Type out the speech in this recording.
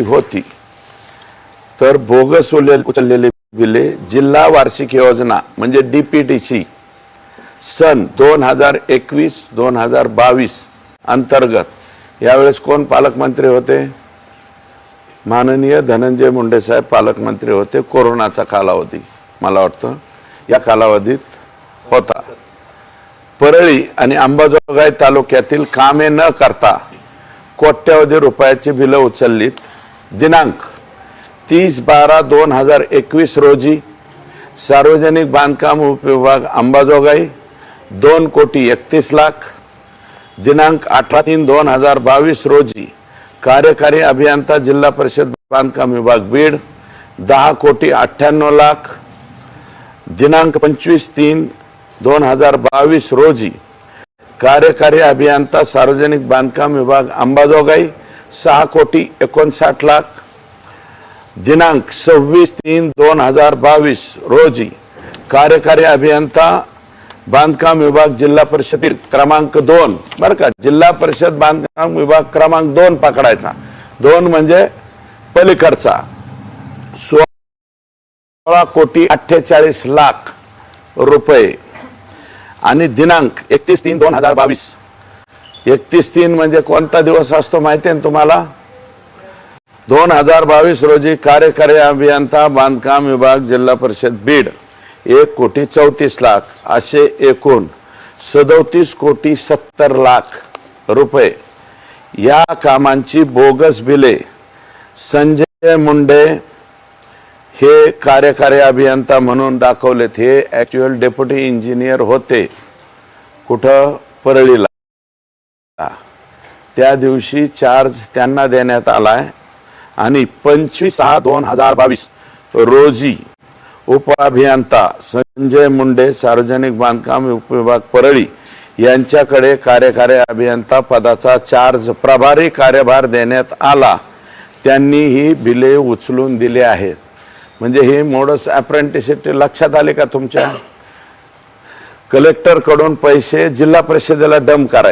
होती. तर बोगस उले- उचललेली बिले जिल्हा वार्षिक योजना म्हणजे डीपीडीसी सन दोन हजार एकवीस दोन हजार बावीस अंतर्गत. यावेळेस कोण पालकमंत्री होते? माननीय धनंजय मुंडे साहेब पालकमंत्री होते. कोरोनाचा कालावधी मला वाटतं. या कालावधीत होता. परळी आणि अंबाजोगाई तालुक्यातील कामे न करता कोट्यवधी रुपयाची बिलं उचललीत. दिनांक तीस बारा दोन हजार एकवीस रोजी सार्वजनिक बांधकाम उपविभाग अंबाजोगाई दोन कोटी एकतीस लाख. दिनांक अठरा तीन दोन हजार बावीस रोजी कार्यकारी अभियंता जिल्हा परिषद बांधकाम विभाग बीड दहा कोटी अठ्ठ्याण्णव लाख. दिनांक पंचवीस तीन दोन हजार बावीस रोजी कार्यकारी अभियंता सार्वजनिक बांधकाम विभाग अंबाजोगाई सहा कोटी एकोणसाठ लाख. दिनांक सव्वीस तीन दोन हजार बावीस रोजी कार्यकारी अभियंता बांधकाम विभाग जिल्हा परिषद क्रमांक दोन. बरं का जिल्हा परिषद बांधकाम विभाग क्रमांक दोन पकडायचा. दोन म्हणजे पलीकडचा. सोळा कोटी अठ्ठेचाळीस लाख रुपये. आणि दिनांक एकतीस तीन दोन हजार बावीस. एकतीस तीन म्हणजे कोणता दिवस असतो माहिती आहे ना तुम्हाला? दोन हजार बावीस रोजी कार्यकारी अभियंता बांधकाम विभाग जिल्हा परिषद बीड एक कोटी चौतीस लाख असे एकूण सदोतीस कोटी सत्तर लाख रुपये. या कामांची बोगस बिले संजय मुंडे हे कार्यकारी अभियंता म्हणून दाखवलेत. हे ॲक्च्युअल डेप्युटी इंजिनियर होते. कुठं? परळीला. त्या दिवशी चार्ज त्यांना देण्यात आलाय आणि पंचवीस सहा दोन हजार बावीस रोजी उपअभियंता संजय मुंडे सार्वजनिक बांधकाम उपविभाग परळी यांच्याकडे कार्यकारी अभियंता पदाचा चार्ज प्रभारी कार्यभार देण्यात आला. त्यांनी ही बिले उचलून दिली आहेत. म्हणजे ही मोडस अप्रेंटिसिटी लक्षात आले का तुमच्या? कलेक्टरकडून पैसे जिल्हा परिषदेला डम करायचे.